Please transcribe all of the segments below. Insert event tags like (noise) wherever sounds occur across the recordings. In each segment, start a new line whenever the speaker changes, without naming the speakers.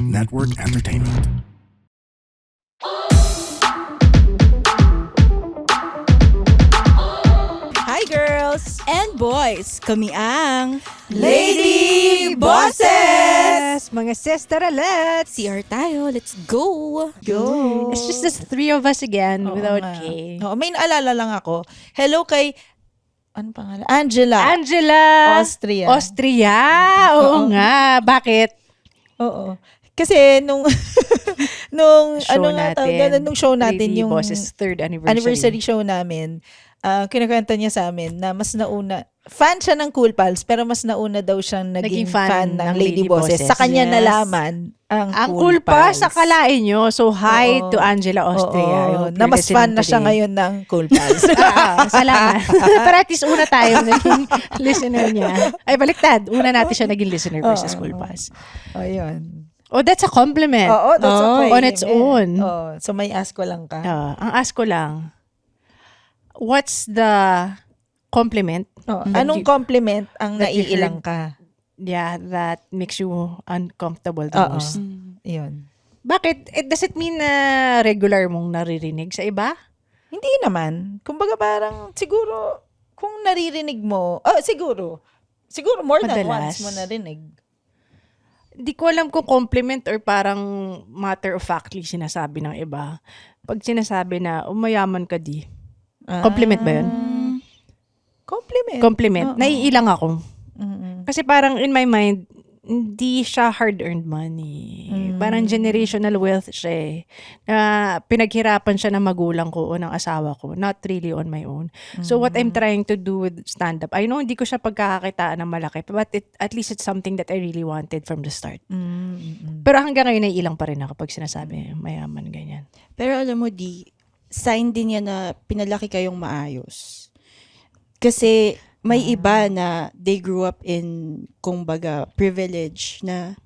Network Entertainment.
Hi girls!
And boys, kami ang
Lady Bosses!
Mga sisteralets!
CR tayo. Let's go!
Go!
It's just the three of us again
Oo
without
nga.
Kay.
Oo, may naalala lang ako. Hello kay, ano pangalan? Angela.
Angela!
Austria.
Austria! Oo
Oo.
nga. Bakit?
Oo. Kasi nung, (laughs) nung,
Show
ano nga
natin.
tawag nung show natin, yung
Boss's third anniversary.
anniversary show namin, uh, kinukwento niya sa amin na mas nauna, fan siya ng Cool Pals, pero mas nauna daw siyang naging,
Naging
fan,
fan
ng
ng
Lady,
Lady
Bosses.
Bosses.
Sa kanya
Yes.
nalaman ang,
Ang cool pa sa kalain nyo. So, hi
Oo.
to Angela Austria.
Oo, na mas fan na siya ngayon ng Cool Pals. (laughs)
Ah, salamat. (laughs) Pero at least una tayo naging listener niya. Ay, baliktad. Una natin siya naging listener versus
Oo.
Cool Pass.
Ayun.
Oh, that's a compliment.
Oo, that's
Oh,
okay.
on its own.
Oh, so may ask ko lang ka.
Ah, ang ask ko lang, what's the compliment
Oh, anong
you-
compliment ang naiilang ka?
yeah, that makes you uncomfortable the
Oo.
most?
Yun.
Bakit? It, does it mean na regular mong naririnig sa iba?
Hindi naman. Kumbaga parang siguro kung naririnig mo, oh, siguro. Siguro more than
Madalas.
once mo narinig.
Di ko alam kung compliment or parang matter of factly sinasabi ng iba. Pag sinasabi na, umayaman ka di. Compliment ba yun?
Ah, Compliment.
Compliment.
Oo.
Naiilang ako.
Mm-mm.
Kasi parang in my mind, hindi siya hard-earned money.
Mm.
Parang generational wealth siya eh. Na pinaghirapan siya ng magulang ko o ng asawa ko. Not really on my own. So what
Mm.
I'm trying to do with stand-up, I know hindi ko siya pagkakakitaan ng malaki, but it, at least it's something that I really wanted from the start.
Mm-mm.
Pero hanggang ngayon, naiilang pa rin ako pag sinasabi mayaman, ganyan.
Pero alam mo, di, sign din yan na pinalaki kayong maayos. Kasi may
Ah.
iba na they grew up in, kumbaga, privilege na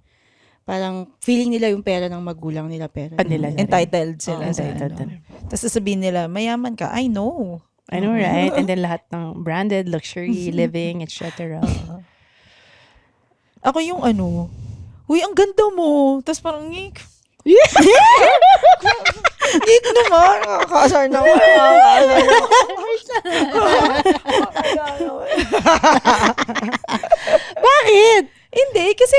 parang feeling nila yung pera ng magulang nila pera.
Rin.
Entitled sila sa
entitled
ano. Tapos sasabihin nila, mayaman ka. I know.
I know, right? And then lahat ng branded, luxury, (laughs) living, etc.
Ako yung ano, Uy, ang ganda mo. Tapos parang, ngik. Ngik naman. Naman. Nakakasar naman.
Bakit?
Hindi, kasi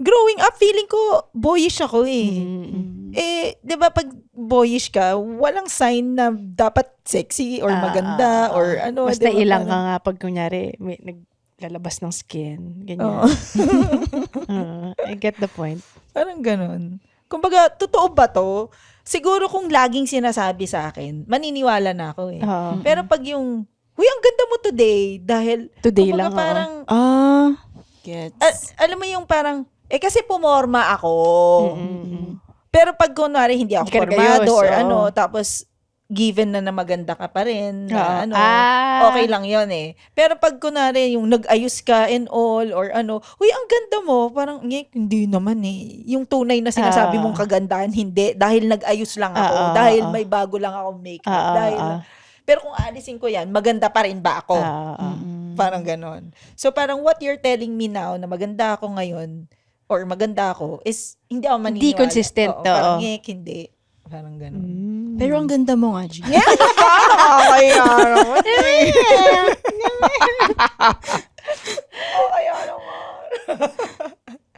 growing up, feeling ko boyish ako eh.
Mm.
Eh, di ba pag boyish ka, walang sign na dapat sexy or
Ah,
maganda
ah, ah,
or ano.
Basta
di ba?
ilang ka nga pag kunyari may naglalabas ng skin. Ganyan.
Oo. (laughs)
Ah, I get the point.
Parang ganun. Kumbaga, totoo ba to? Siguro kung laging sinasabi sa akin, maniniwala na ako eh.
Oo.
Pero pag yung, Uy, ang ganda mo today. Dahil,
Today
kumbaga
lang,
parang,
Ah, gets.
a- alam mo yung parang, eh kasi pumorma ako.
Mm-mm.
Pero pag kunwari hindi ako
ka
formado or ano, tapos given na na maganda ka pa rin, na
Oo.
ano,
Ah.
okay lang yon eh. Pero pag kunwari yung nag-ayos ka and all or ano, uy, ang ganda mo, parang, "Ngek, hindi naman eh. Yung tunay na sinasabi
Ah.
mong kagandahan, hindi. Dahil nag-ayos lang ako.
Ah,
dahil
ah.
may bago lang ako makeup.
Ah,
dahil,
ah.
pero kung alisin ko yan, maganda pa rin ba ako?
Ah, ah.
Parang ganon. So parang what you're telling me now na maganda ako ngayon or maganda ako is hindi ako maniniwala.
Hindi consistent,
Oo, Parang
oo.
ngek, hindi. Parang ganon.
Mm.
Pero ang ganda mo nga, G. (laughs)
Yeah, ano ba? Nakakaya naman. Nakakaya naman.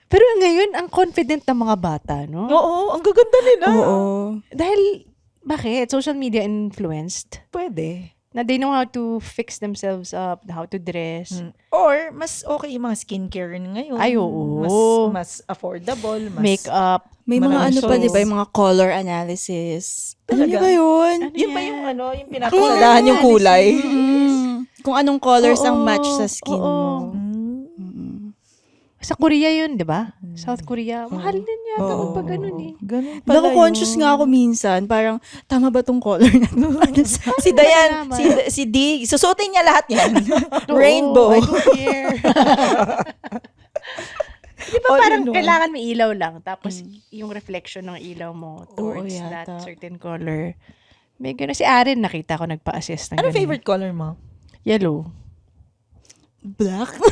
Pero ngayon, ang confident ng mga bata, no?
Oo, ang gaganda nila.
Oo.
Dahil, bakit? Social media influenced.
Pwede.
Na they know how to fix themselves up, how to dress.
Mm. Or, mas okay yung mga skincare ngayon.
Ay, oo.
Mas, mas affordable. Mas,
Makeup.
May mga ano pa, di ba, yung mga color analysis. Alam niyo
Talaga?
ba yun?
Ano
Yun ba yung ano, yung pinapasadahan yung kulay?
Mm. Kung anong colors ang
Oo,
match sa skin
oo.
mo.
Mm.
Mm.
Sa Korea yun, di ba? South Korea. Mahal din yata
Oo.
magpag ganun eh.
Ganun pala
Nako-conscious
yun.
nga ako minsan. Parang, tama ba tong color na to? (laughs) (laughs)
Si Dayan, si, si D, susutin niya lahat yan.
Oo, (laughs)
Rainbow.
I don't care. Di ba
All
parang kailangan may ilaw lang, tapos yung reflection ng ilaw mo towards
yata.
that certain color. May gano'n. Si Aaron, nakita ko nagpa-assist ng
Ano
ganun.
favorite color mo?
Yellow.
Black? (laughs)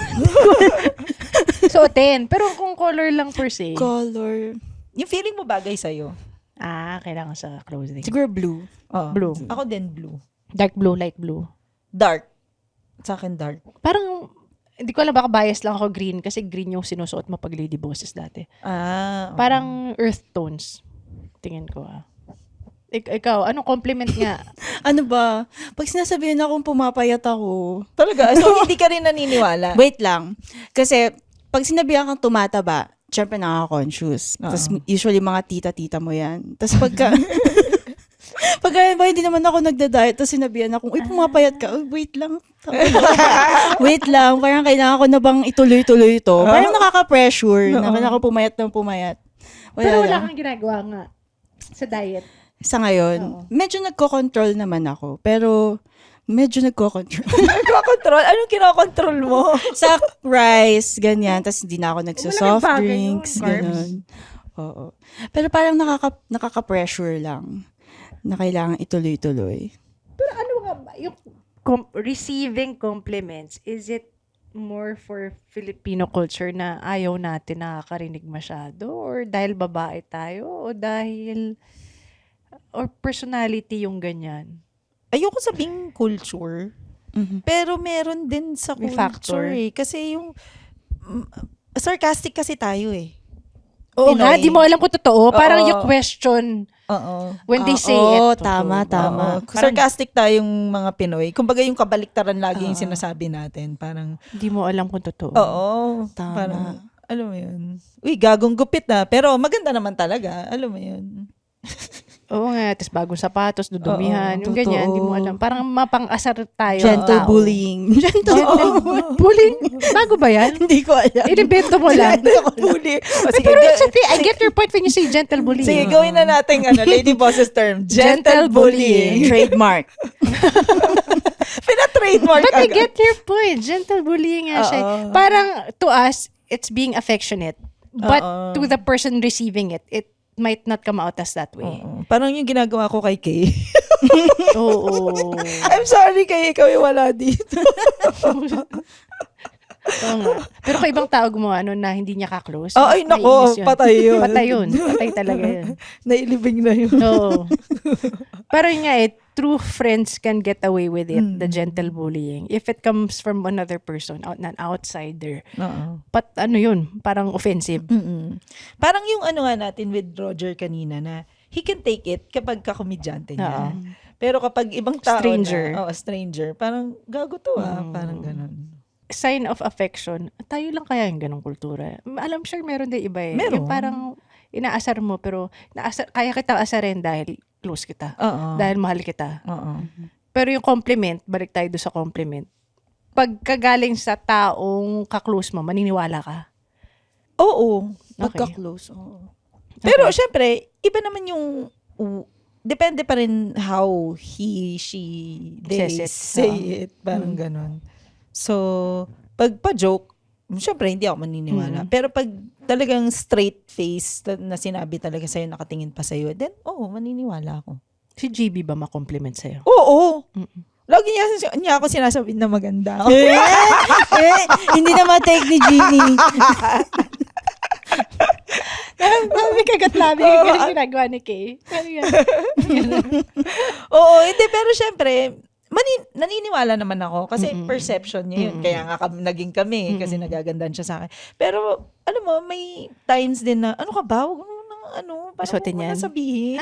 So, 10. Pero kung color lang per se,
color.
Yung feeling mo bagay sa'yo.
Ah, kailangan sa clothing.
Siguro blue.
Oo.
Blue.
Ako din blue.
Dark blue, light blue.
Dark. Sa akin dark.
Parang, hindi ko alam, baka bias lang ako green kasi green yung sinusuot mo pag lady bosses dati.
Ah. oo.
Parang earth tones. Tingin ko ah. Ik- ikaw, anong compliment nga? (laughs)
Ano ba? Pag sinasabihin akong pumapayat ako,
Talaga? So, (laughs) hindi ka rin naniniwala?
wait lang. Kasi, pag sinabihan kang tumataba, syempre nakaka-conscious. Tapos usually mga tita-tita mo yan. Tapos pagka... (laughs) pagka ba, hindi naman ako nagda-diet, tapos sinabihan ako, uy, pumapayat ka. Uy, wait lang. wait lang. Parang kailangan ko na bang ituloy-tuloy ito. Parang nakaka-pressure. Na
Oo.
kailangan ko pumayat ng pumayat. Wala
Pero wala
lang.
kang ginagawa nga sa diet.
Sa ngayon, medyo nagko-control naman ako. Pero, medyo nagko-control. (laughs)
Nagko-control? Anong kinokontrol mo? (laughs)
sa rice, ganyan. Tapos hindi na ako nagsa-soft
bagay
drinks, ganun. Oo. Pero parang nakaka, nakaka-pressure lang na kailangan ituloy-tuloy.
Pero ano nga ba, yung com- receiving compliments, is it more for Filipino culture na ayaw natin nakakarinig masyado? Or dahil babae tayo? O dahil, or personality yung ganyan?
Ayoko sabing culture.
Mhm.
Pero meron din sa
May
culture
factor.
eh. Kasi yung, mm, sarcastic kasi tayo eh.
Oo nga,
Pinoy.
di mo alam kung totoo. Parang you question
Oo.
when they
Ah,
say
oo,
it.
tama, tama.
Oo.
Parang-
Sarcastic tayong mga Pinoy. Kumbaga yung kabaliktaran lagi yung
Oo.
sinasabi natin. Parang,
Hindi mo alam kung totoo.
oo.
Tama.
Parang, alam mo yun. Uy, gagong gupit na. Pero maganda naman talaga. Alam mo yun. (laughs)
Oo nga, tapos bagong sapatos, dudumihan,
Oo,
yung ganyan, hindi mo
totoo.
alam. Parang mapang-asar tayo.
Gentle
tao.
bullying. (laughs) Gentle
Gentle bullying? Bago ba yan? (laughs)
Hindi ko alam.
Inibento mo lang.
Bully. (laughs) O, sige,
Pero it's a thing. I get your point when you say gentle bullying.
Sige, gawin na natin ano, Lady Bosses term. Gentle,
Gentle
bullying.
Trademark.
Pina-trademark
But I
agad.
get your point. Gentle bullying nga siya.
Oo.
Parang to us, it's being affectionate. But
Oo.
to the person receiving it, it might not come out as that way.
Oo. Parang yung ginagawa ko kay Kay. (laughs)
Oo. (laughs)
I'm sorry kay ikaw yung wala dito. (laughs)
Oo nga. Pero kung ibang tao gumawa ano na hindi niya ka-close.
Oh, ay, nako,
yun.
patay yun.
Patay yun. Patay talaga yun.
Nailibing na yun.
Oo. Pero yun nga eh, true friends can get away with it, the
Mm.
gentle bullying. If it comes from another person, out, an outsider.
Oo.
But ano yun, parang offensive.
Mm-mm. Parang yung ano nga natin with Roger kanina na he can take it kapag kakomedyante niya.
Oo.
Pero kapag ibang tao
Stranger.
na, oh, stranger, parang gago to ah,
Mm.
parang ganun.
Sign of affection, tayo lang kaya yung ganong kultura. Alam sure meron din iba eh.
Meron.
Yung parang inaasar mo pero naasar, kaya kita asarin dahil close kita.
Oo.
Dahil mahal kita.
Oo.
Pero yung compliment, balik tayo doon sa compliment. Pagkagaling sa taong kaklose mo, maniniwala ka.
Oo.
Okay.
Pagka-close. oo.
Pero
Okay.
syempre, iba naman yung u- depende pa rin how he, she, they
Says it.
say it. Parang ganun. So, pag pa-joke, syempre hindi ako maniniwala.
Mm.
Pero pag talagang straight face na sinabi talaga sa'yo, nakatingin pa sa'yo, then, oo, maniniwala ako.
Si GB ba ma-compliment sa'yo?
Oo.
Mm-mm.
Lagi niya, niya ako sinasabi na maganda ako.
eh, (laughs) eh, hindi na ma-take ni Jeannie.
May kagat labi
Oo,
yung ginagawa ni Kay. Ano yan? (laughs)
Oo, hindi. Pero syempre, mani- naniniwala naman ako. Kasi
Mm-mm.
perception niya yun.
Mm-mm.
Kaya nga kami, naging kami. Kasi
Mm-mm.
nagagandahan siya sa akin. Pero, alam mo, may times din na, ano ka ba? Huwag mo nang ano. Parang
Suotin
huwag mo na sabihin.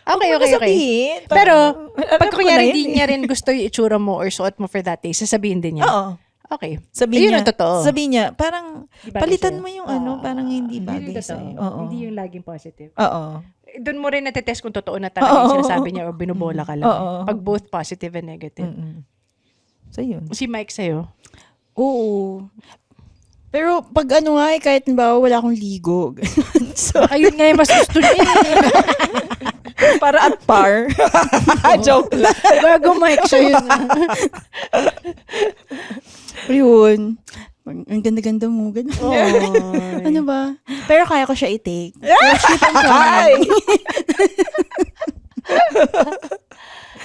Okay,
Huwag mo
okay, okay.
sabihin.
Pero,
alam
Pag kunyari hindi
yun
niya
eh.
rin (laughs) gusto yung itsura mo or suot mo for that day, sasabihin din niya.
Oo.
Okay.
Sabihin niya.
ang totoo.
Sabihin niya, parang, palitan mo yung ano,
Oo.
parang hindi bagay sa'yo. Oo.
Hindi yung laging positive.
Oo.
Doon mo rin natetest kung totoo na talaga yung
Oo.
sinasabi niya o binubola ka lang.
Oo.
Pag both positive and negative.
Mm-mm. So, yun.
Si Mike sa'yo.
Oo. Pero pag ano nga eh, kahit ba wala akong ligo. (laughs) so,
Ayun nga yung mas gusto niya. eh. (laughs)
Para at par. (laughs) Joke lang.
Bago Mike siya yun.
yun. Ang ang ganda-ganda mo.
Oh. (laughs)
Ano ba? Pero kaya ko siya i-take. (laughs)
Ay! (laughs)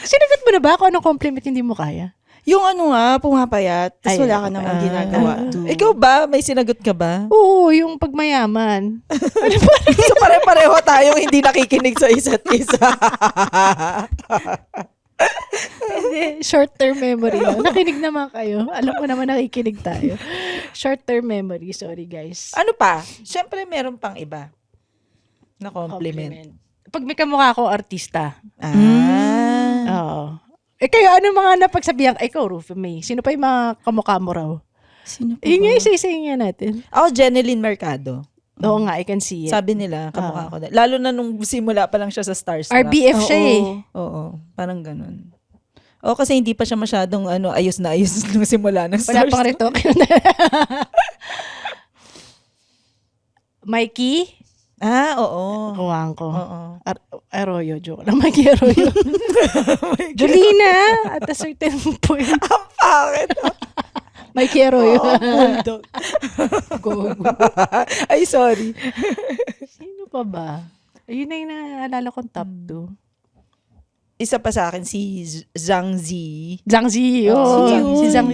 Sinagot mo na ba kung anong compliment hindi mo kaya?
Yung ano nga, pumapayat, tapos
Ay,
wala ka namang ginagawa. too.
Ikaw ba? May sinagot ka ba?
Oo, yung pagmayaman.
so pare-pareho tayong hindi nakikinig sa isa't isa.
Hindi, short-term memory lang. Nakinig naman kayo. Alam ko naman nakikinig tayo. Short-term memory. Sorry, guys.
ano pa? Siyempre, meron pang iba. Na compliment.
Pag may kamukha akong artista.
Ah.
Oo. Eh kayo, ano mga napagsabihan? Ay, ikaw, Rufy May. Sino pa yung mga kamukha mo raw?
Sino pa
Yun
ba?
isa-isa natin.
Ako, Jeneline Mercado.
Oo nga, I can see it.
Sabi nila, kamukha ko. na- Lalo na nung simula pa lang siya sa Starstruck.
RBF siya eh.
Oo, parang ganun. O kasi hindi pa siya masyadong ano, ayos na ayos (laughs) nung simula ng
Wala pang rito. (laughs) Mikey?
Ah, oo.
Kuwang ko.
Oo.
Ar- Arroyo, joke lang. (laughs) Mikey Arroyo. Jolina, at a certain point.
Ang pangit.
Mikey Arroyo.
Bulldog. (laughs)
Go, go. (laughs)
Ay, sorry.
Sino pa ba? Ayun na yung naalala kong top 2.
Isa pa sa akin, si Z- Zhang Zi.
Zhang Zi.
Oo,
Oh,
Zhang
si
Zi.
Zhang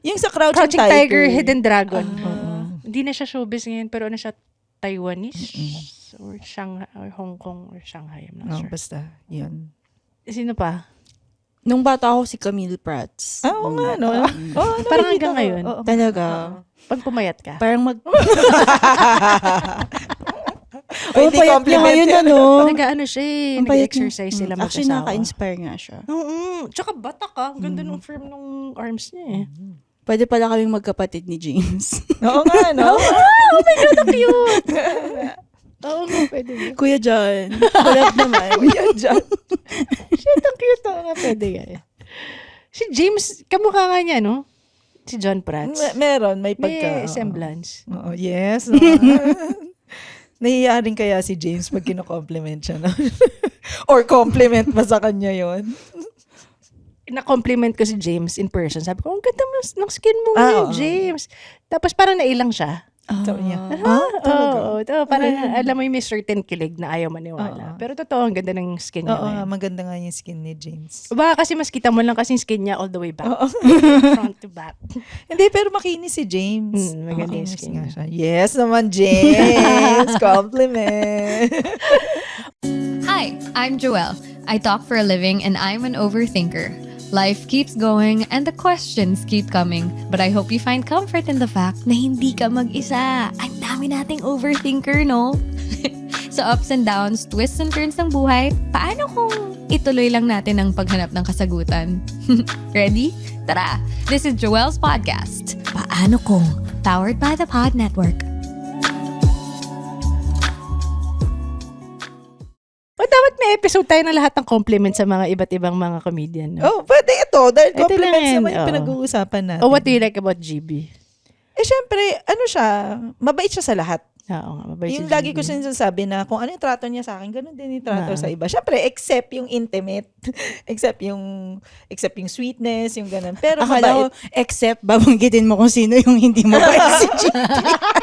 Yung sa Crouching,
Crouching Tiger,
Tiger.
Hidden Dragon.
Oo.
Hindi na siya showbiz ngayon, pero ano siya, Taiwanese? Or Shanghai, or Hong Kong, or Shanghai, I'm not
Oh,
sure.
basta, yun.
Sino pa?
Nung bata ako si Camille Prats.
Ah, oo nga, no? Oh,
Parang hanggang ngayon.
Oo.
Talaga.
Pag pumayat ka.
Parang mag... (laughs) (laughs)
Oh, hindi
payat niya
compliment
ngayon,
yan.
ano. (laughs)
Nag-ano siya eh,
Ang payat niya.
nag-exercise sila
Mm, Actually,
mag-asawa.
nakaka-inspire nga siya.
Oo, tsaka batak ah. Ang ganda ng firm ng arms niya eh.
Pwede pala kaming magkapatid ni James.
Oo nga, no?
oh my God, ang cute! Oo nga, pwede nga.
Kuya John. Collab naman.
Yan dyan.
Shit, ang cute. Oo nga, pwede eh. Si James, kamukha nga niya, no? Si John Prats.
Me- meron, may pagka.
May semblance.
Oo, yes. (laughs) Nahiya rin kaya si James pag kino-compliment siya. No? (laughs) Or compliment ba sa kanya yon
Na-compliment ko si James in person. Sabi ko, ang ganda mo ng skin mo
Ah,
ngayon,
oo.
James. Tapos parang nailang siya.
Sabi niya,
Ah.
ah, talaga?
Oo, oo. parang alam mo yung may certain kilig na ayaw maniwala.
Oo.
Pero totoo, ang ganda ng skin niya
Oo, nga,
ngayon.
maganda nga yung skin ni James.
Baka kasi mas kita mo lang kasi yung skin niya all the way back.
Oo. (laughs)
Front to back.
Hindi, pero makinis si James.
Mm, maganda yung
Makinis
skin
nga
niya.
siya. Yes naman, James. (laughs) Compliment.
Hi, I'm Joelle. I talk for a living and I'm an overthinker. Life keeps going and the questions keep coming. But I hope you find comfort in the fact na hindi ka mag-isa. Ang dami nating overthinker, no? (laughs) Sa ups and downs, twists and turns ng buhay, paano kung ituloy lang natin ang paghanap ng kasagutan? (laughs) Ready? Tara! This is Joelle's Podcast. Paano kung? Powered by the Pod Network.
O dapat may episode tayo na lahat ng compliment sa mga iba't ibang mga comedian. No?
oh, pwede ito. Dahil
Ito
compliments naman yung
oo.
pinag-uusapan natin.
Oh, what do you like about GB?
Eh, syempre, ano siya, mabait siya sa lahat.
Oo nga, mabait si
yung lagi
GB.
ko sinasabi na kung ano yung trato niya sa akin, ganun din yung trato
Ah.
sa iba. Syempre, except yung intimate, (laughs) except yung except yung sweetness, yung ganun. Pero
Akala ko, except babanggitin mo kung sino yung hindi mabait si Jim.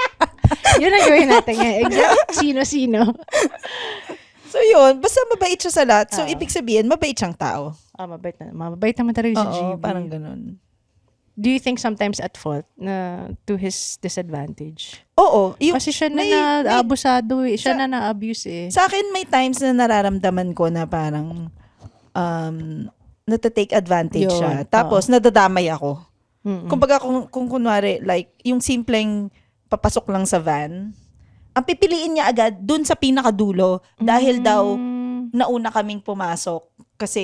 (laughs)
Yun ang gawin natin ngayon. Exact sino-sino.
So yun, basta mabait siya sa lahat. So
Ah.
ibig sabihin, mabait siyang tao.
Ah, mabait na. Mabait naman talaga si
Oo,
GB.
parang ganun.
Do you think sometimes at fault na to his disadvantage?
Oo, yung,
Kasi siya na
may-
na-abusado eh. Siya na na-abuse eh.
sa akin may times na nararamdaman ko na parang um, nata-take advantage
Yun,
siya. Tapos nadadamay ako.
Mm-mm.
Kumbaga kung, kung kunwari, like, yung simpleng papasok lang sa van, ang pipiliin niya agad dun sa pinakadulo dahil daw
Mm.
nauna kaming pumasok kasi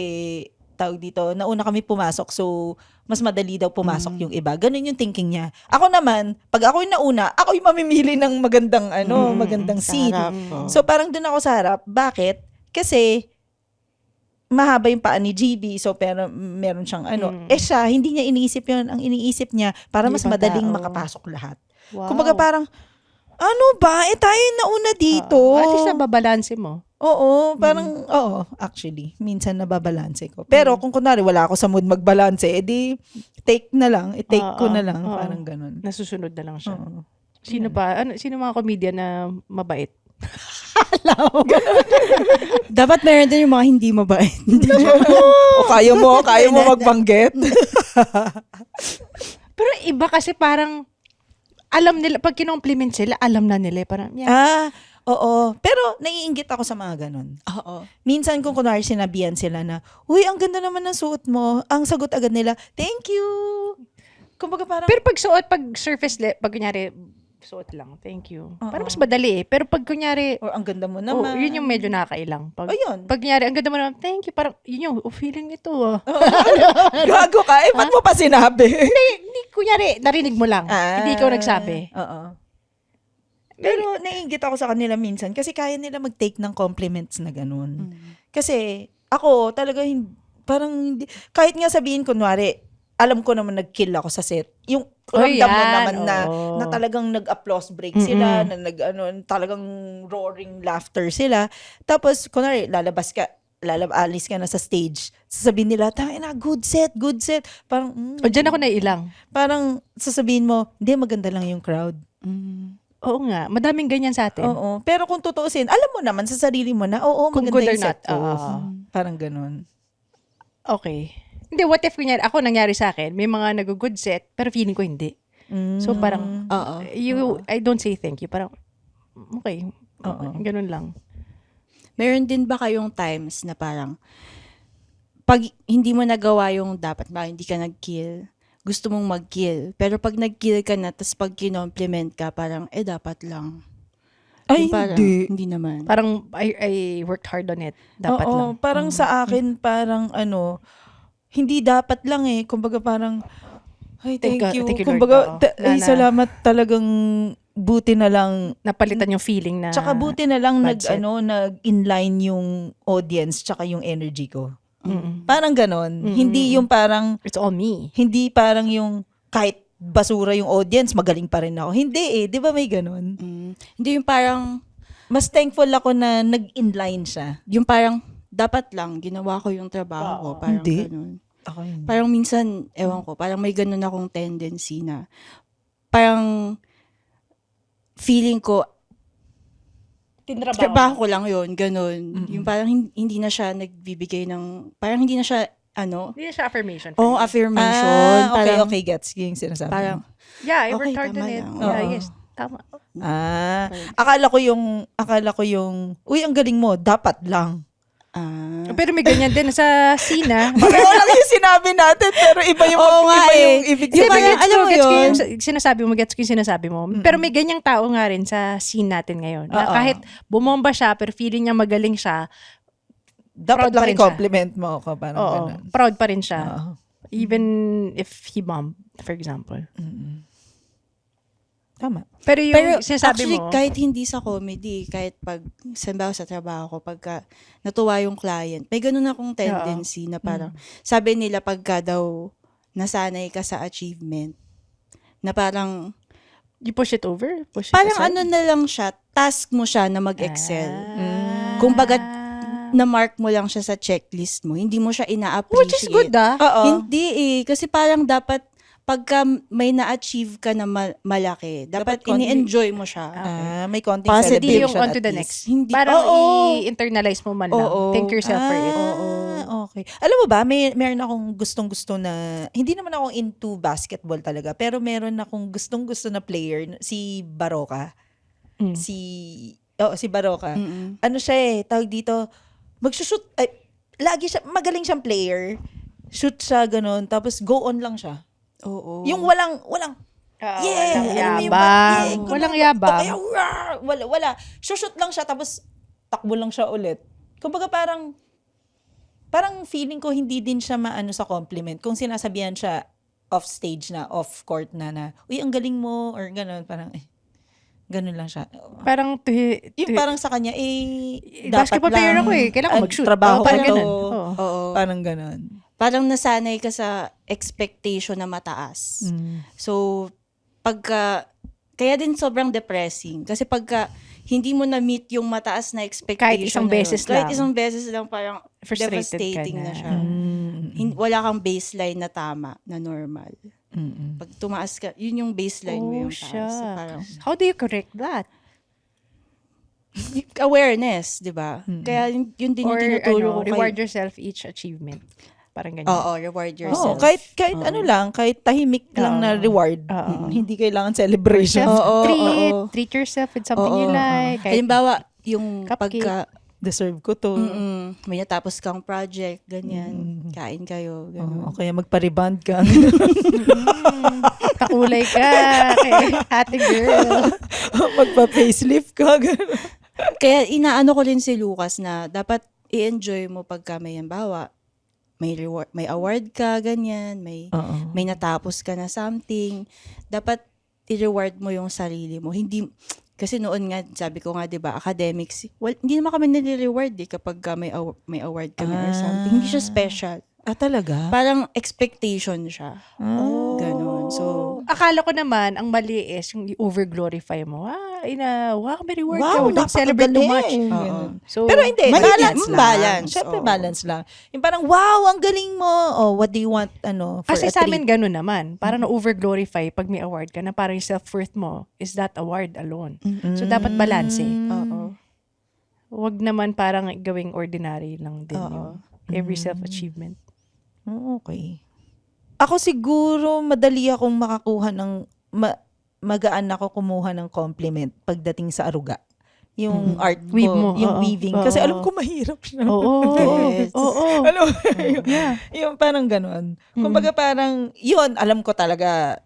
tawag dito, nauna kami pumasok so mas madali daw pumasok yung iba. Ganun yung thinking niya. Ako naman, pag ako yung nauna, ako yung mamimili ng magandang ano,
Mm,
magandang seat.
Mm.
oh.
So parang dun ako sa harap. Bakit? Kasi mahaba yung paa ni GB, so pero meron siyang ano.
Mm.
Eh siya, hindi niya iniisip yun. Ang iniisip niya, para mas madaling
tao.
makapasok lahat.
Wow.
Kumbaga parang, ano ba? Eh tayo yung nauna dito.
Oo. At least nababalanse mo.
Oo, parang, oo, actually, minsan nababalanse ko. Pero kung kunwari wala ako sa mood magbalanse, edi take na lang, i-take ko
Oo,
na lang,
oo.
parang ganun.
Nasusunod na lang siya.
Oo.
Sino pa? Ano, sino mga comedian na mabait? (laughs)
Dapat meron din yung mga hindi mabait. (laughs)
o kaya mo, kaya mo magbanggit. (laughs)
Pero iba kasi parang alam nila, pag kinompliment sila, alam na nila. eh, Parang, yeah.
ah, oo. Pero naiinggit ako sa mga ganun.
Oo.
Minsan kung kunwari sinabihan sila na, Uy, ang ganda naman ng suot mo. Ang sagot agad nila, thank you. Kumbaga parang,
Pero pag suot, pag surface, le- pag kunyari, suot lang, thank you. Parang mas madali eh. Pero pag kunyari,
or ang ganda mo
oh,
naman.
yun yung medyo nakakailang. Pag,
Ayun.
pag kunyari, ang ganda mo naman, thank you. Parang, yun yung, oh, feeling ito ah. (laughs)
Gago ka, eh, ba't mo pa sinabi? (laughs)
Hindi, hindi, kunyari, narinig mo lang.
Ah.
hindi ikaw nagsabi.
Oo. Pero naiingit ako sa kanila minsan kasi kaya nila mag-take ng compliments na ganun. Kasi ako talaga hin- parang hindi, kahit nga sabihin kunwari, alam ko naman nag-kill ako sa set. Yung
Oh,
ramdam mo naman na,
oo.
na talagang nag-applause break sila, na nag, ano, talagang roaring laughter sila. Tapos, kunwari, lalabas ka, lalab alis ka na sa stage. Sasabihin nila, tangin na, good set, good set. Parang, mm,
O, dyan ako naiilang.
parang sasabihin mo, hindi, maganda lang yung crowd.
Mm.
Oo nga, madaming ganyan sa atin.
Oo. Pero kung tutuusin, alam mo naman sa sarili mo na, oo,
Kung
maganda
good or
set
not.
ko.
Oo.
Parang ganun.
Okay. Hindi, what if kunyari, ako nangyari sa akin, may mga nag-good set, pero feeling ko hindi. So parang,
Oo.
you, I don't say thank you. Parang, okay.
Oo.
Ganun lang.
Meron din ba kayong times na parang pag hindi mo nagawa yung dapat ba hindi ka nag-kill, gusto mong mag-kill. Pero pag nag-kill ka na, tapos pag kinompliment ka, parang, eh, dapat lang.
Ay,
Yung parang,
hindi.
Hindi naman.
Parang, I, I worked hard on it. Dapat
Oo,
lang. Mm.
parang sa akin, parang ano, hindi dapat lang eh. Kumbaga parang, ay, thank,
Thank
you.
thank you, Lord.
Kumbaga,
Oo.
ta- ay, salamat talagang buti na lang.
Napalitan yung feeling na,
Tsaka buti na lang
bad
nag, ano, nag-inline yung audience tsaka yung energy ko.
Mm-mm.
Parang ganon. Hindi yung parang,
it's all me.
hindi parang yung kahit basura yung audience, magaling pa rin ako. Hindi eh. Di ba may ganon?
Mm. Hindi yung parang,
Mas thankful ako na nag-inline siya.
yung parang, dapat lang, ginawa ko yung trabaho ko. Parang
Hindi.
ganun.
Ako yun.
Parang minsan, ewan ko, parang may ganun akong tendency na, parang, feeling ko, trabaho ko lang yun, ganun. Yung parang hin- hindi na siya nagbibigay ng, parang hindi na siya, ano,
Hindi na siya affirmation.
oh, affirmation.
Ah, okay,
parang,
okay, gets. Yung sinasabi.
Parang,
Yeah, I
Okay,
worked hard
tama
on it.
lang.
Yeah,
Oo.
yes. Tama.
ah, akala ko yung, akala ko yung, uy, ang galing mo, dapat lang.
Ah,
Pero may ganyan din sa Sina. (laughs)
Pareho lang yung sinabi natin, pero iba yung,
Oo nga
iba yung
eh.
ibig
ba,
sabihin.
alam mo
gets ko
yun?
yung sinasabi mo, gets ko yung sinasabi mo. Pero may ganyang tao nga rin sa scene natin ngayon. Na
Oo.
kahit bumomba siya, pero feeling niya magaling siya,
Dapat
proud pa
lang
rin siya.
i-compliment mo ako, parang
oo,
ganun.
proud pa rin siya.
Oo.
Even if he bombed, for example.
Tama.
Pero yung
Pero
sinasabi
actually,
mo,
kahit hindi sa comedy, kahit pag, sambaw sa trabaho ko, pagka natuwa yung client, may ganun akong tendency na parang, sabi nila pagka daw nasanay ka sa achievement, na parang,
you push it over? Push it
parang
aside?
ano na lang siya, task mo siya na mag-excel.
Ah.
Kung baga, na-mark mo lang siya sa checklist mo, hindi mo siya ina-appreciate.
Which is good ah.
Oo.
Hindi eh. Kasi parang dapat, pagka may na-achieve ka na ma- malaki, dapat,
Dapat konti-
ini-enjoy mo siya.
Ah, may konting
Positive.
Hindi yung
celebration
on to the
least.
next.
Hindi.
Parang
Oo.
i-internalize mo man lang.
Oo.
Thank yourself for it.
Ah, okay. Alam mo ba, may meron akong gustong-gusto na hindi naman ako into basketball talaga, pero meron akong gustong-gusto na player si Baroka.
Mm.
Si Oh, si Baroka.
Mm-mm.
Ano siya eh, tawag dito, magsushoot ay, lagi siya magaling siyang player. Shoot siya ganun, tapos go on lang siya.
Oo.
Yung walang walang
Ah,
yeah,
walang
yung
yabang.
yeah, ganun.
Walang yabang.
kaya, "Rawr!" wala, wala. Shoot lang siya, tapos takbo lang siya ulit. Kumbaga parang, parang feeling ko hindi din siya maano sa compliment. Kung sinasabihan siya off stage na, off court na na, uy, ang galing mo, or ganun, parang, eh, ganun lang siya.
Parang to,
Yung parang sa kanya, eh,
Eh,
dapat
basketball player
lang,
ako eh. Kailangan mag-shoot.
Trabaho
Oo,
ko
parang
to.
ganun. Oo.
Oo.
Parang ganun.
Parang nasanay ka sa expectation na mataas.
Mm.
So, pagka, kaya din sobrang depressing. Kasi pagka, hindi mo na-meet yung mataas na expectation.
Kahit isang
na
beses
Kahit
lang.
isang beses lang, parang
Frustrated ka
devastating
na.
na, siya.
Mm.
Wala kang baseline na tama, na normal.
Mm-mm.
Pag tumaas ka, yun yung baseline mo
Oh,
yung taas. So, parang,
How do you correct that? (laughs)
awareness, di ba? Kaya yun, yun din
Or
yung tinuturo
ano,
ko kay-
reward yourself each achievement. Parang ganyan.
Oo, reward
Oo,
yourself.
kahit kahit ano lang, kahit tahimik lang na
Oo.
reward.
Oo.
Hindi kailangan celebration.
Self
Oo,
treat.
oo.
Treat yourself with something
Oo,
you
oo.
like. Kahit,
Halimbawa, yung
Cupcake.
pagka
Deserve ko to.
mm may natapos kang project, ganyan, kain kayo,
Oo,
ganun.
kaya magpa-reband ka. (laughs)
kakulay ka. Kay (laughs) ate girl. (laughs)
Magpa-facelift ka.
Kaya inaano ko rin si Lucas na dapat i-enjoy mo pagka may halimbawa, may reward, may award ka, ganyan, may
Oo.
may natapos ka na something, dapat i-reward mo yung sarili mo. Hindi, kasi noon nga, sabi ko nga, di ba, academics, well, hindi naman kami nire-reward eh kapag ka may, aw- may award kami or something. Hindi siya special.
Ah, talaga?
Parang expectation siya.
Oh.
Ganon. So,
Akala ko naman, ang mali is yung over-glorify mo. Ah, ina, wow, reward ka.
Wow,
Don't celebrate too much.
Oo.
So,
Pero hindi, balance
lang. Balance,
Siyempre,
oo.
balance lang. Yung parang, wow, ang galing mo. Oh, what do you want, ano, for
Kasi
a
sa
treat?
amin ganun naman. Para na over-glorify pag may award ka na parang yung self-worth mo is that award alone. So, dapat balance eh.
oo.
Huwag naman parang gawing ordinary lang din
Oo.
yung every self-achievement.
Oh, okay. Ako siguro, madali akong makakuha ng, ma- magaan ako kumuha ng compliment pagdating sa aruga. Yung art ko,
Weave mo,
yung
oo.
weaving. Kasi
Oo.
alam ko mahirap siya.
Oo. (laughs)
Yes.
Oo.
Alam (laughs) yung, parang ganun. Kumbaga parang, yun, alam ko talaga,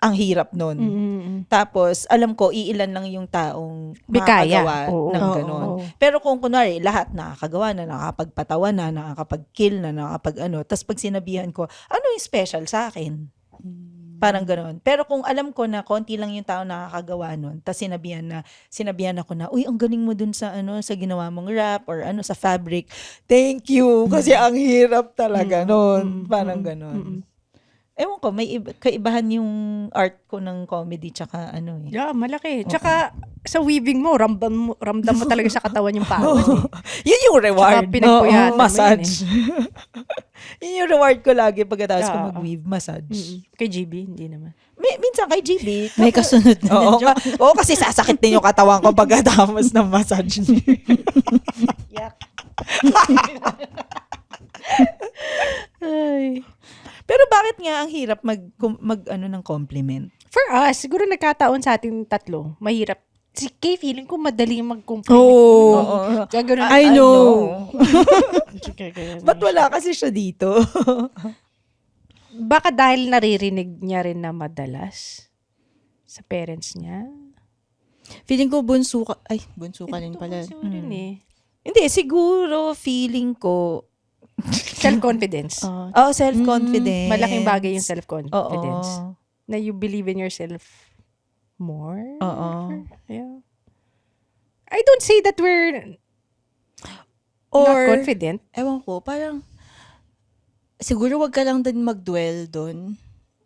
ang hirap nun.
Mm-mm.
Tapos, alam ko, iilan lang yung taong
May kaya.
makakagawa
Oo.
ng ganun.
Oo.
Pero kung kunwari, lahat nakakagawa na, nakakapagpatawa na, nakakapag-kill na, nakakapag ano, tapos pag sinabihan ko, ano yung special sa akin? Parang ganun. Pero kung alam ko na konti lang yung tao nakakagawa nun, tapos sinabihan na, sinabihan ako na, uy, ang galing mo dun sa ano, sa ginawa mong rap or ano, sa fabric. Thank you! Kasi ang hirap talaga nun. Parang ganun. Ewan ko, may iba, kaibahan yung art ko ng comedy tsaka ano eh.
Yeah, malaki. Tsaka, sa weaving mo, ramdam mo, ramdam mo talaga sa katawan yung pawis. (laughs) eh.
Yun yung reward.
Tsaka pinagpuyatan mo
Oo,
yun
massage. (laughs) yun yung reward ko lagi pagkatapos ko
Oo.
mag-weave, massage.
Mm-mm. Kay GB, hindi naman.
Mi- minsan kay GB.
May kasunod na.
Oo, ka- (laughs) oo, kasi sasakit din yung katawan ko pagkatapos ng massage niya.
Ay.
Pero bakit nga ang hirap mag, mag ano ng compliment?
For us, siguro nagkataon sa ating tatlo, mahirap. Si Kay, feeling ko madali mag-compliment.
Oo.
Oo.
Gaganon.
I know. (laughs)
Ba't wala kasi siya dito?
Baka dahil naririnig niya rin na madalas sa parents niya.
Feeling ko bunso ka. Ay, bunso ka rin pala.
kasi rin eh.
Hindi, siguro feeling ko, (laughs)
Self-confidence.
Oo.
oh, self-confidence.
Malaking bagay yung
Oo.
self-confidence. Na you believe in yourself more.
Oo.
Yeah. I don't say that we're
Or,
not confident.
ewan ko, parang, siguro wag ka lang din mag-dwell doon.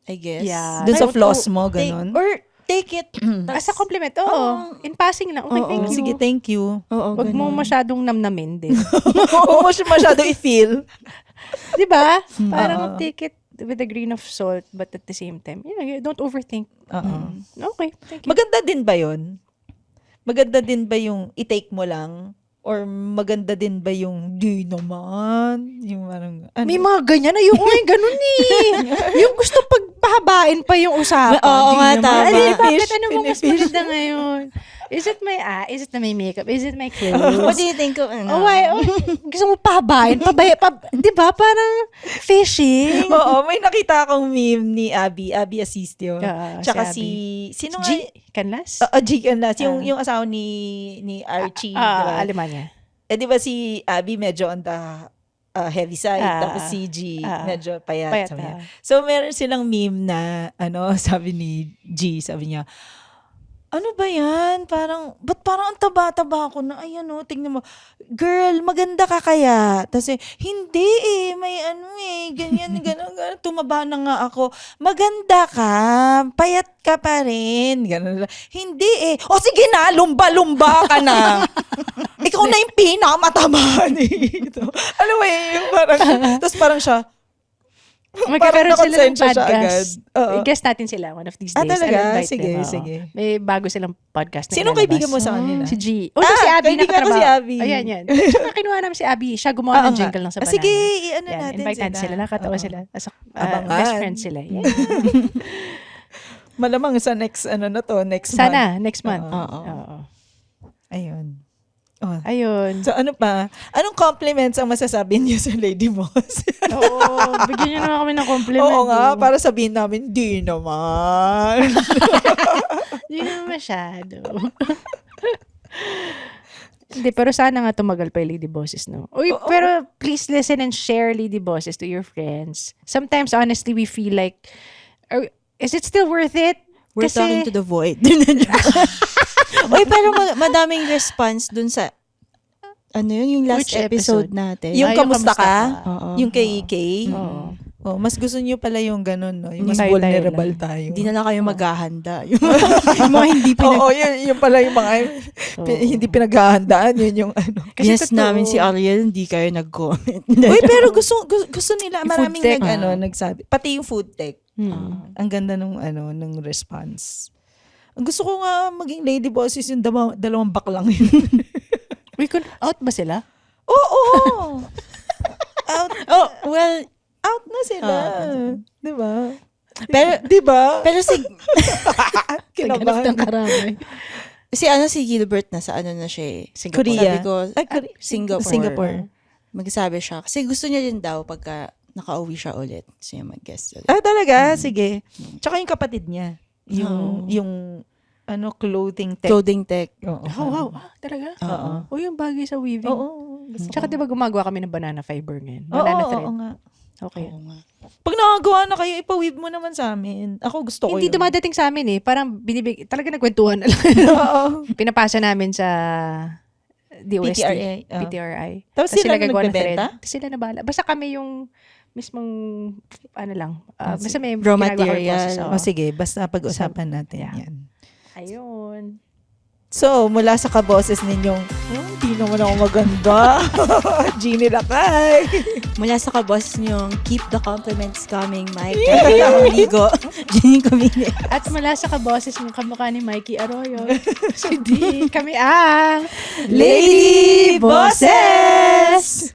I guess.
Yeah.
Dun sa flaws
oo,
mo, ganun?
or, take it. (clears throat)
As a compliment, oo. In passing lang, okay,
Oo.
thank you.
Sige, thank you.
Oo,
Wag mo
ganun.
masyadong namnamin din. (laughs)
Huwag mo masyado i-feel. (laughs)
Di ba?
Oo.
Parang take it with a grain of salt but at the same time, you know, you don't overthink.
Oo.
Okay, thank you.
Maganda din ba yun? Maganda din ba yung i-take mo lang? Or maganda din ba yung di naman? Yung parang, ano?
May mga ganyan. Ayoko yung ganun eh. (laughs) yung gusto pagpahabain pa yung usapan.
Oo nga, tama.
Ano, bakit ano mo mas maganda ngayon? Is it my ah? Is it na may makeup? Is it my (laughs) clothes?
What do you think of, ano?
Oh, why? Oh, gusto mo pahabain? Pabaya, pab, di ba? Parang fishing.
Oo, may nakita akong meme ni Abby, Abby Asistio.
Ah,
Tsaka
si
si, sino
G,
nga?
Canlas?
Oo, G Canlas. Yung,
Ah.
yung asawa ni, ni Archie.
Ah,
diba?
Alemanya.
Eh, di ba si Abby medyo on the uh, heavy side.
Ah,
tapos si G
ah,
medyo payat.
Payat,
sabi niya.
ah.
So, meron silang meme na, ano, (laughs) sabi ni G, sabi niya, ano ba yan? Parang, ba't parang ang taba-taba ko na, ayan o, tingnan mo, girl, maganda ka kaya? Tapos eh, hindi eh, may ano eh, ganyan, (laughs) gano'n, gano'n, tumaba na nga ako. Maganda ka, payat ka pa rin. Ganun. Hindi eh, o sige na, lumba-lumba ka na. (laughs) Ikaw na yung pinakamataba (laughs) dito. Alam mo eh, yung parang, tapos parang siya,
Magkakaroon sila ng podcast.
Oo.
I-guest natin sila one of these
Ah,
days.
talaga?
I'll invite
Sige,
them, oo.
sige.
May bago silang podcast na ilalabas.
kaibigan mo sa kanila?
Si G. Oh, ah,
Ah,
si Abby
kaibigan ko si Abby.
Ayan, yan. (laughs) Tsaka kinuha namin si Abby. Siya gumawa
Oo
ng jingle lang sa
Ah,
banana.
Sige, i-ano
Yan,
natin
invite natin sila. Nakatawa
Oo.
sila. As a, uh, best friends sila. Yan. (laughs) (laughs)
Malamang sa next, ano na to, next month.
Sana, next month.
Oo.
Oo.
Ayun. Oh.
Ayun.
So ano pa? Anong compliments ang masasabi niyo sa Lady Boss?
Oo, bigyan niyo naman kami ng compliment.
Oo nga,
oh.
para sabihin namin, di naman. (laughs)
Hindi naman masyado. (laughs) Hindi, pero sana nga tumagal pa yung Lady Bosses, no? Uy,
Oo.
pero please listen and share Lady Bosses to your friends. Sometimes, honestly, we feel like, are- is it still worth it?
We're
Kasi-
talking to the void. (laughs) (laughs) Uy, pero ma- madaming response dun sa, ano yun, yung last
Which
episode,
episode?
natin.
yung
Ay,
kamusta
kamusta
ka?
ka?
Oo.
Yung kay Kay?
Oo.
Oh, mas gusto niyo pala yung ganun, no? Yung mas
Tayo-tayo
vulnerable tayo.
Hindi na lang kayo maghahanda. (laughs) Yung, yung mga hindi pinag...
Oo, yun, yun pala yung mga pi- hindi pinaghahandaan. Yun yung ano.
Kasi
Yes
totoo.
namin si Ariel, hindi kayo nag-comment. (laughs)
Uy, pero gusto, gusto, gusto nila,
Yung
maraming
tech,
nag,
ah.
ano, nagsabi. Pati yung food tech.
Hmm.
Ang ganda nung, ano, nung response. Ang gusto ko nga maging lady bosses yung dalawa, dalawang baklang yun. (laughs)
Uy, kun- out ba sila?
Oo! out,
oh, well,
out na sila.
Ah.
Di ba?
pero,
Di ba?
pero si, (laughs)
Kinabahan.
karamay.
si ano, si Gilbert na sa ano na siya eh.
Korea.
Sabi ko,
Ay, Korea.
Singapore.
Singapore.
Magsabi siya. Kasi gusto niya din daw pagka nakauwi siya ulit. Gusto niya mag-guest ulit.
Ah, talaga? Sige. Tsaka yung kapatid niya. Yung,
Oo.
yung, ano, clothing tech.
Clothing tech.
Oo.
Oh, wow. Ah, talaga?
Oo.
Oh, yung bagay sa weaving.
Oo. Gusto
Tsaka
ko.
di ba gumagawa kami ng banana fiber ngayon?
Oo,
Banana
oo,
thread.
oo nga.
Okay.
Oo nga.
Pag nakagawa na kayo, ipa-weave mo naman sa amin. Ako gusto ko
Hindi
yun.
dumadating sa amin eh. Parang binibig, talaga nagkwentuhan na lang. (laughs)
Oo.
Pinapasa namin sa DOST.
PTRA. oo.
PTRI.
Tapos sila na
gagawa ng
nagbebenta?
Tapos sila na bahala. Basta kami yung mismong, ano lang,
Ah,
uh, basta may
Raw
ginagawa kami
material.
oo.
O sige, basta pag-usapan natin
Yeah.
yan.
Ayun.
So, mula sa kaboses ninyong, oh, hindi naman ako maganda. (laughs) Jeannie Lakay.
Mula sa kabos niyong keep the compliments coming, Mike. Kaya Ligo. (laughs) Jenny Camille.
At mula sa kaboses ng kamukha ni Mikey Arroyo, (laughs) si D, kami ang
Lady Bosses!